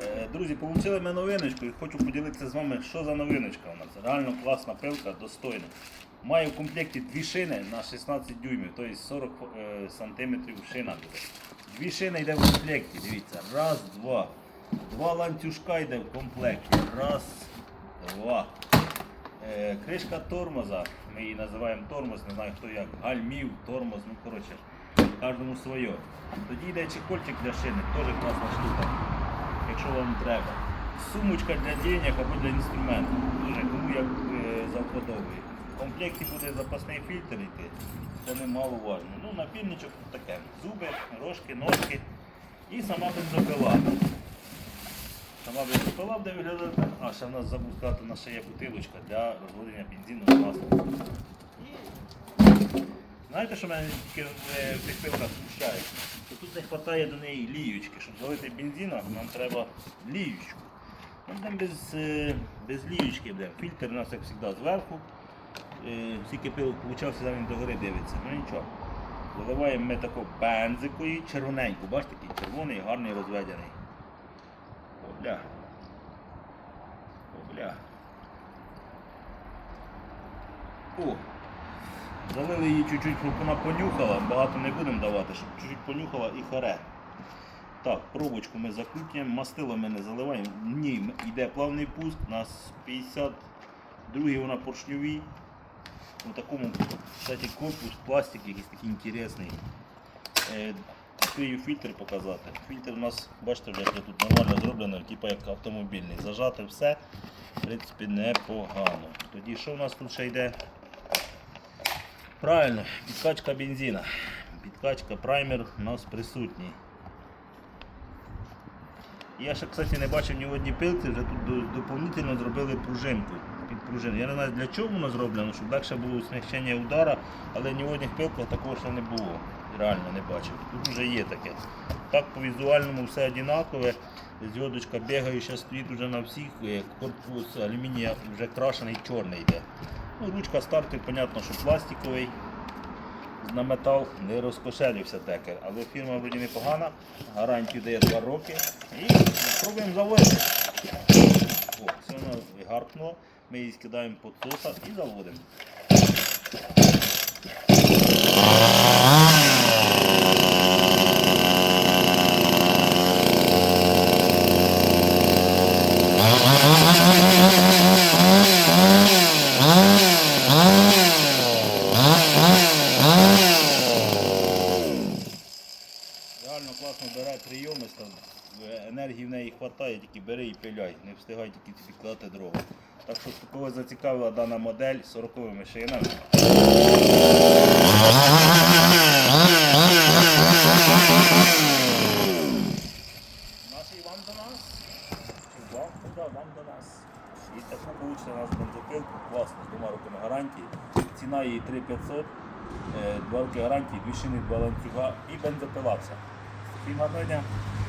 Е, Друзі, отримали ми новиночку і хочу поділитися з вами, що за новиночка у нас. Реально класна пилка, достойна. Має в комплекті дві шини на 16 дюймів, тобто 40 е, сантиметрів шина буде. Дві шини йде в комплекті, дивіться. Раз, два. Два ланцюжка йде в комплекті. Раз, два. Е, кришка тормоза, ми її називаємо тормоз, не знаю хто як, гальмів, тормоз, ну коротше, кожному своє. Тоді йде чехольчик для шини, теж класна штука, якщо вам треба. Сумочка для денег або для інструменту, дуже кому як е, завподобає. В комплекті буде запасний фільтр йти, це немаловажно. Ну, напільничок таке. Зуби, рожки, ножки і сама бензопила. Сама бензопила буде виглядати. А, ще в нас забув сказати, у ще є бутилочка для розводення бензину з маслом. І Знаєте, що мене тільки е, в цих пилках смущає? Тут не вистачає до неї ліючки. Щоб залити бензина, нам треба ліючку. Ми будемо без, е, без ліючки будемо. Фільтр у нас, як завжди, зверху. Е, Скільки пилок получався, він догори дивиться. Ну нічого. Заливаємо ми таку бензикою червоненьку. Бачите, такий червоний, гарний розведений. Обля. Обля. Залили її чуть-чуть, щоб вона понюхала, багато не будемо давати, щоб чуть-чуть понюхала і харе. Так, пробочку ми закрутимо, мастило ми не заливаємо. Ні, йде плавний пуск, у нас 52 вона поршньовій. У такому, кстати, корпус, пластик якийсь такий інтересний. Е, фільтр показати. Фільтр у нас, бачите, вже тут нормально зроблено, типу як автомобільний. Зажати все, в принципі, непогано. Тоді що у нас тут ще йде? Правильно, підкачка бензина. Підкачка, праймер у нас присутній. Я ще, кстати, не бачив ні в одній вже тут доповнительно зробили пружинку. Під пружину. Я не знаю для чого воно зроблено, щоб легше було смягчення удара, але ні в одних пилках такого ще не було. Реально не бачив. Тут вже є таке. Так по візуальному все однакове. Зв'язочка бігаюча стоїть вже на всіх, е, корпус алюмінія вже крашений чорний йде. Ну, ручка стартер, понятно, що пластиковий. На метал не розкошелився декер, але фірма вроді непогана, гарантію дає 2 роки. І спробуємо заводити. О, це воно гаркнуло. Ми її скидаємо під соса і заводимо. Реально класно бере прийомиста, енергії в неї вистачає, тільки бери і пиляй, не встигай тільки тобі кладати дрова. Так що кого зацікавила дана модель з 40 шинами. Вам вам до нас. І таку получите у нас бензопилку, класно, з двома гарантії. Ціна її 3500, е, два роки гарантії, дві шини, два ланцюга і бензопила Di 快点